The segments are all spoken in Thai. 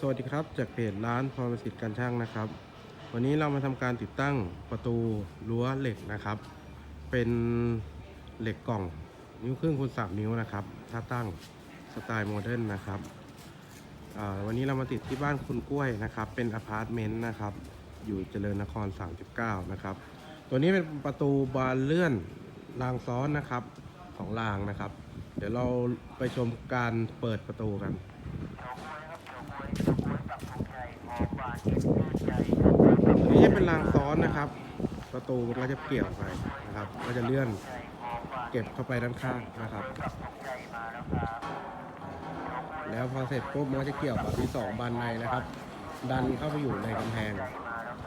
สวัสดีครับ จากเพจร้านพรประสิทธิ์การช่างนะครับ วันนี้เรามาทำการติดตั้งประตูรั้วเหล็กนะครับ เป็นเหล็กกล่องนิ้วครึ่งคูณสามนิ้วนะครับถ้าตั้งสไตล์โมเดิร์นนะครับวันนี้เรามาติดที่บ้านคุณกล้วยนะครับ เป็นอพาร์ตเมนต์นะครับ อยู่เจริญนคร 39 นะครับ ตัวนี้เป็นประตูบานเลื่อนรางซ้อนนะครับของรางนะครับ เดี๋ยวเราไปชมการเปิดประตูกัน อันนี้จะเป็นรางซ้อนนะครับ ประตูมันก็จะเกี่ยวไปนะครับก็จะเลื่อนเก็บเข้าไปด้านข้างนะครับ แล้วพอเสร็จปุ๊บมันก็จะเกี่ยวกับที่สองบานในนะครับ ดันเข้าไปอยู่ในกำแพง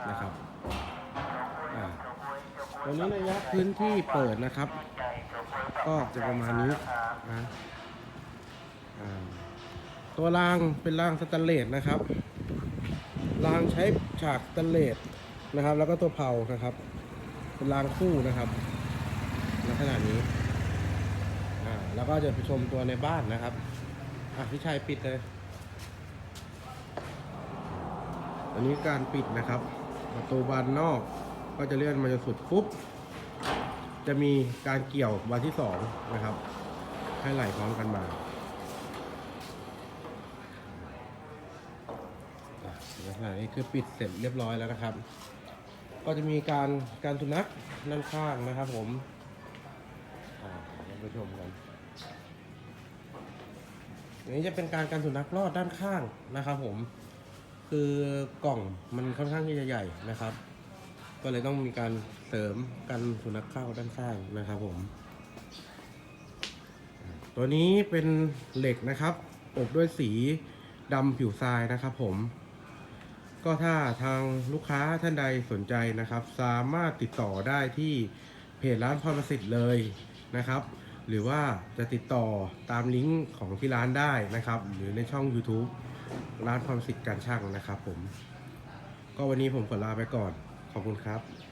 นะครับตัวนี้ระยะพื้นที่เปิดนะครับ ก็จะประมาณนี้นะตัวรางเป็นรางสแตนเลสนะครับ รางใช้ฉากสแตนเลสนะครับ แล้วก็ตัวเผานะครับ เป็นรางคู่นะครับลักษณะนี้ อ่า แล้วก็จะไปชมตัวในบ้านนะครับ อะพี่ชัยปิดเลย อันนี้การปิดนะครับ ประตูบานนอกก็จะเลื่อนมาจนสุดปุ๊บ จะมีการเกี่ยวบานที่สองนะครับ ให้ไหลพร้อมกันมาอะ ลักษณะนี้คือปิดเสร็จเรียบร้อยแล้วนะครับ ก็จะมีการการสุนัขด้านข้างนะครับ ผมไปชมกันอันนี้จะเป็นการการสุนัขรอดด้านข้างนะครับ ผม คือกล่องมันค่อนข้างที่จะใหญ่นะครับ ก็เลยต้องมีการเสริมกันสุนัขเข้าด้านข้างนะครับ ผม ตัวนี้เป็นเหล็กนะครับอบด้วยสีดำผิวทรายนะครับ ผม ก็ถ้าทางลูกค้าท่านใดสนใจนะครับ สามารถติดต่อได้ที่เพจร้านพรประสิทธิ์เลยนะครับ หรือว่าจะติดต่อตามลิงก์ของที่ร้านได้นะครับ หรือในช่อง YouTube ร้านพรประสิทธิ์การช่างนะครับผม ก็วันนี้ผมขอลาไปก่อน ขอบคุณครับ